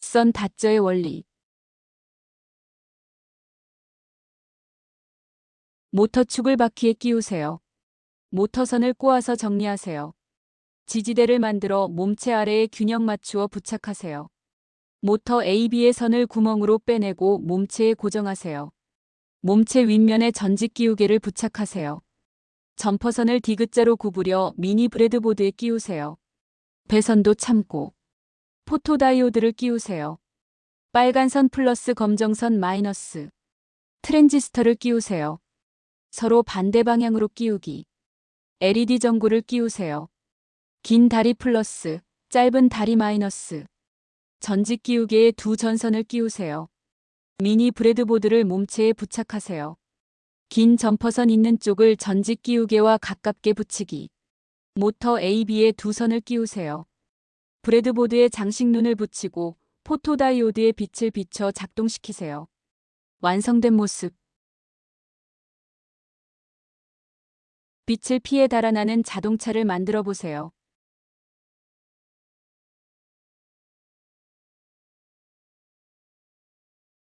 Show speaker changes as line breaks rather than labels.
선 닷저의 원리 모터축을 바퀴에 끼우세요. 모터선을 꼬아서 정리하세요. 지지대를 만들어 몸체 아래에 균형 맞추어 부착하세요. 모터 AB의 선을 구멍으로 빼내고 몸체에 고정하세요. 몸체 윗면에 전직 끼우개를 부착하세요. 점퍼선을 디귿자로 구부려 미니 브레드보드에 끼우세요. 배선도 참고 포토다이오드를 끼우세요. 빨간 선 플러스 검정선 마이너스 트랜지스터를 끼우세요. 서로 반대 방향으로 끼우기 LED 전구를 끼우세요. 긴 다리 플러스 짧은 다리 마이너스 전직 끼우개에 두 전선을 끼우세요. 미니 브레드보드를 몸체에 부착하세요. 긴 점퍼선 있는 쪽을 전직 끼우개와 가깝게 붙이기. 모터 AB에 두 선을 끼우세요. 브레드보드에 장식눈을 붙이고 포토다이오드의 빛을 비춰 작동시키세요. 완성된 모습. 빛을 피해 달아나는 자동차를 만들어 보세요.